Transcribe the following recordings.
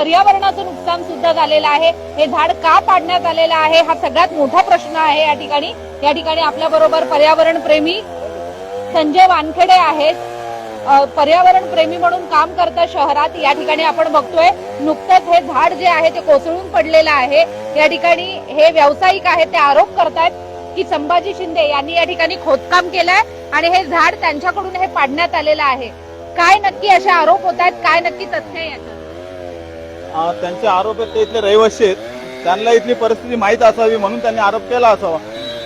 पर्यावरणाचं नुकसान सुद्धा झालेलं आहे. हे झाड का पाडण्यात आलेलं आहे? हा सगळ्यात मोठा प्रश्न आहे या ठिकाणी. या ठिकाणी आपल्या बरोबर पर्यावरण प्रेमी संजय वानखेडे आहेत. पर्यावरण प्रेमी म्हणून काम करतात शहरात या ठिकाणी आपण बघतोय नुकतंच हे झाड जे आहे ते कोसळून पडलेलं आहे. या ठिकाणी हे व्यावसायिक आहेत ते आरोप करतायत की संभाजी शिंदे यांनी या ठिकाणी खोदकाम केलंय आणि हे झाड त्यांच्याकडून हे पाडण्यात आलेलं आहे. काय नक्की असे आरोप होत आहेत काय नक्की तथ्य याचं? त्यांचे आरोप आहेत ते इथले रहिवासी आहेत. त्यांना इथली परिस्थिती माहीत असावी म्हणून त्यांनी आरोप केला असावा.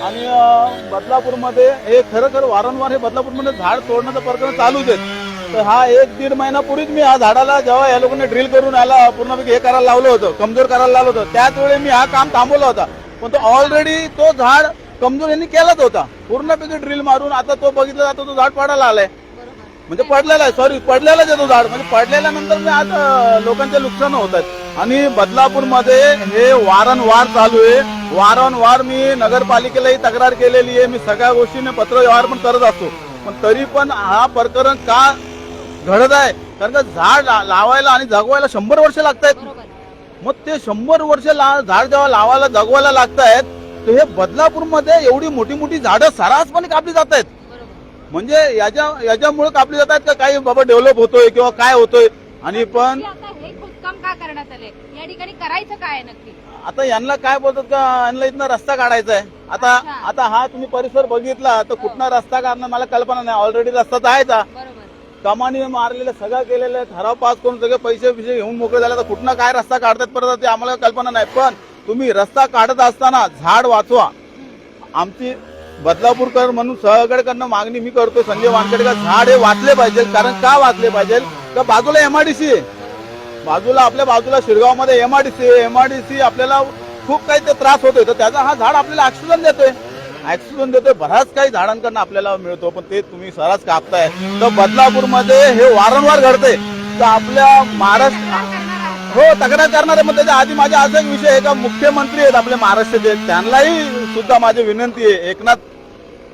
आणि बदलापूरमध्ये हे खरं खरं वारंवार हे बदलापूरमध्ये झाड तोडण्याचं प्रकरण चालूच आहे तर हा एक दीड महिनापूर्वीच मी हा झाडाला जेव्हा या लोकांनी ड्रिल करून याला पूर्णपैकी हे करायला लावलं होतं कमजोर करायला लावलं होतं त्याच वेळी मी हा काम थांबवला होता. पण तो ऑलरेडी तो झाड कमजोर यांनी केलाच होता. पूर्णपैकी ड्रिल मारून आता तो बघितला जातो तो झाड पडायला आलाय. म्हणजे पडलेला आहे सॉरी पडलेलाच आहे तो झाड. म्हणजे पडलेल्यानंतर मी आज लोकांचे नुकसान होत आहेत. आणि बदलापूरमध्ये हे वारंवार चालू आहे. वारंवार मी नगरपालिकेलाही तक्रार केलेली आहे. मी सगळ्या गोष्टीने पत्रव्यवहार पण करत असतो. पण तरी पण हा प्रकरण का घडत आहे? कारण का झाड ला- लावायला आणि जगवायला शंभर वर्ष लागत आहेत मग ते शंभर वर्ष ला- झाड जेव्हा लावायला जगवायला लागत आहेत तर हे बदलापूरमध्ये एवढी मोठी मोठी झाडं सरासपणे कापली जात आहेत म्हणजे याच्या याच्यामुळे कापली जातात का काही बाबा डेव्हलप होतोय किंवा काय होतोय? आणि पण हे खोदकाम का करण्यात आले या ठिकाणी करायचं काय नक्की? आता यांना काय बोलतात का? यांना इथनं रस्ता काढायचा आहे. आता. आता हा तुम्ही परिसर बघितला तर कुठला रस्ता काढणं मला कल्पना नाही. ऑलरेडी रस्ता तर आहेच हा. कमानी मारलेलं सगळं केलेलं आहे ठराव पास करून सगळे पैसे पिसे घेऊन मोकळे झाले. तर कुठनं काय रस्ता काढतात परत ते आम्हाला कल्पना नाही. पण तुम्ही रस्ता काढत असताना झाड वाचवा. आमची बदलापूरकर म्हणून सहगडकडनं मागणी मी करतो संजय वानखेडकर झाड हे वाचले पाहिजे कारण का वाचले पाहिजे? तर बाजूला एमआरडीसी बाजूला आपल्या बाजूला शिरगावमध्ये एमआरडीसी एमआरडीसी आपल्याला खूप काही ते त्रास होतोय. तर त्याचा हा झाड आपल्याला ऑक्सिजन देतोय. ऑक्सिजन देतोय. बऱ्याच काही झाडांकडनं आपल्याला मिळतो पण ते तुम्ही सरास कापताय. तर बदलापूरमध्ये हे वारंवार घडतंय. तर आपल्या महाराष्ट्र हो तक्रार करणारे मग त्याच्या आधी माझा असा एक विषय आहे का मुख्यमंत्री आहेत आपले महाराष्ट्राचे त्यांनाही सुद्धा माझी विनंती आहे एकनाथ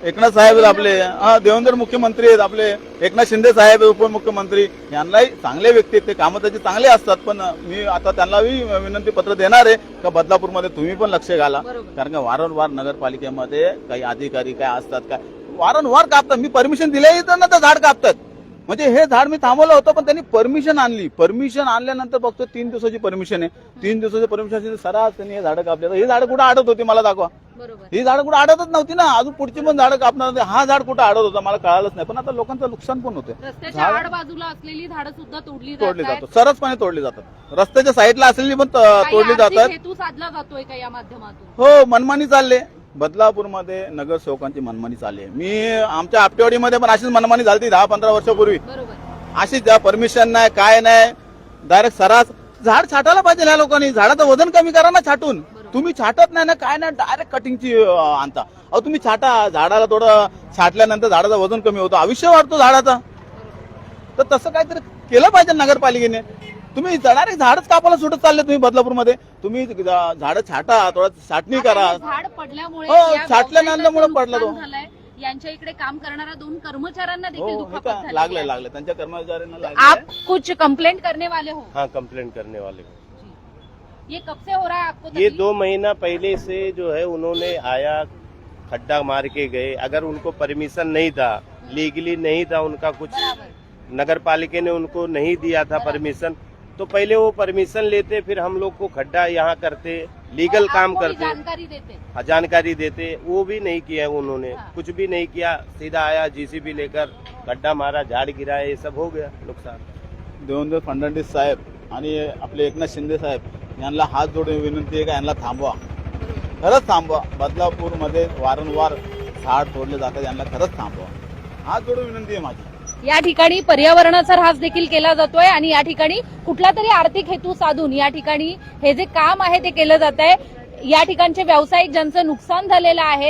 एकनाथ साहेब आपले हा देवेंद्र मुख्यमंत्री आहेत आपले एकनाथ शिंदे साहेब उपमुख्यमंत्री यांनाही चांगले व्यक्ती आहेत ते कामं त्याचे चांगले असतात पण मी आता त्यांनाही विनंती पत्र देणार आहे का बदलापूरमध्ये तुम्ही पण लक्ष घाला. कारण का वारंवार नगरपालिकेमध्ये काही अधिकारी काय असतात काय वारंवार कापतात मी परमिशन दिलेही तर ना तर झाड कापतात म्हणजे हे झाड मी थांबवलं होतं पण त्यांनी परमिशन आणली. परमिशन आणल्यानंतर बघतो तीन दिवसाची परमिशन आहे. तीन दिवसाची परमिशन सरास त्यांनी हे झाडं कापले. ही झाडं कुठं अडत होती मला दाखवा. बरोबर. ही झाडं कुठं अडतच नव्हती ना. अजून पुढची पण झाडं कापणार होते. हा झाड कुठं अडत होता मला कळालंच नाही. पण आता लोकांचं नुकसान पण होते झाड- बाजूला असलेली झाडं सुद्धा तोडली तोडली जात जातात. सरसपणे तोडली जातात. रस्त्याच्या साईडला असलेली पण तोडली जातात. हेतू साधला जातोय का या माध्यमातून? हो मनमानी चालले. बदलापूरमध्ये नगरसेवकांची मनमानी चालली आहे. मी आमच्या आपटेवाडीमध्ये पण अशीच मनमानी झाली दहा पंधरा वर्षापूर्वी अशीच द्या परमिशन नाही काय नाही. डायरेक्ट सरास झाड छाटायला पाहिजे ह्या लोकांनी. झाडाचं वजन कमी करा ना छाटून. तुम्ही छाटत नाही ना काय नाही डायरेक्ट कटिंगची आणता. अहो तुम्ही छाटा. झाडाला थोडं छाटल्यानंतर झाडाचं वजन कमी होतं. आयुष्य वाढतो झाडाचा. तर तसं काहीतरी केलं पाहिजे नगरपालिकेने. तुम्ही डायरेक्ट झाडच कापायला सुटत चालले तुम्ही बदलापूरमध्ये. तुम्ही झाडं छाटा थोडं छाटणी करा. हे झाड पडल्यामुळे हो, या छाटल्यानंतरमुळे व्यवसायाचं पडला तो. नुकसान झालंय. यांच्या इकडे काम करणाऱ्या दोन कर्मचाऱ्यांना हो देखील हे दुखापत का? झाली लागलंय आहे. लागलंय. त्यांच्या कर्मचाऱ्यांना आप लागलंय. कुछ कंप्लेंट करने वाले हो. हाँ कंप्लेंट करने वाले को ये कब से हो रहा है आपको ये तकलीफ? दो महीना पहले से जो है उन्होंने आया खड्डा मार के गए। अगर उनको परमिशन नहीं था लीगली नहीं था उनका कुछ बराबर। नगर पालिका ने उनको नहीं दिया था परमिशन तो पहले वो परमिशन लेते फिर हम लोग को खड्डा यहाँ करते लीगल काम करते। जानकारी देते। हाँ, जानकारी देते। वो भी नहीं किया उन्होंने। हाँ। कुछ भी नहीं किया सीधा आया जीसीबी लेकर खड्डा मारा झाड़ गिराया ये सब हो गया नुकसान। देवेंद्र फडणवीस साहेब आणि आपले एकनाथ शिंदे साहेब यांना हात जोडून विनंती आहे का यांना थांबवा. खरंच थांबवा. बदलापूरमध्ये वारंवार झाड तोडले जातात यांना खरंच थांबवा. हात जोडून विनंती आहे माझी. या ठिकाणी पर्यावरणाचा ऱ्हास देखील केला जातोय आणि या ठिकाणी कुठला तरी आर्थिक हेतू साधून या ठिकाणी हे जे काम आहे ते केलं जात आहे या ठिकाणचे व्यावसायिक ज्यांचं नुकसान झालेलं आहे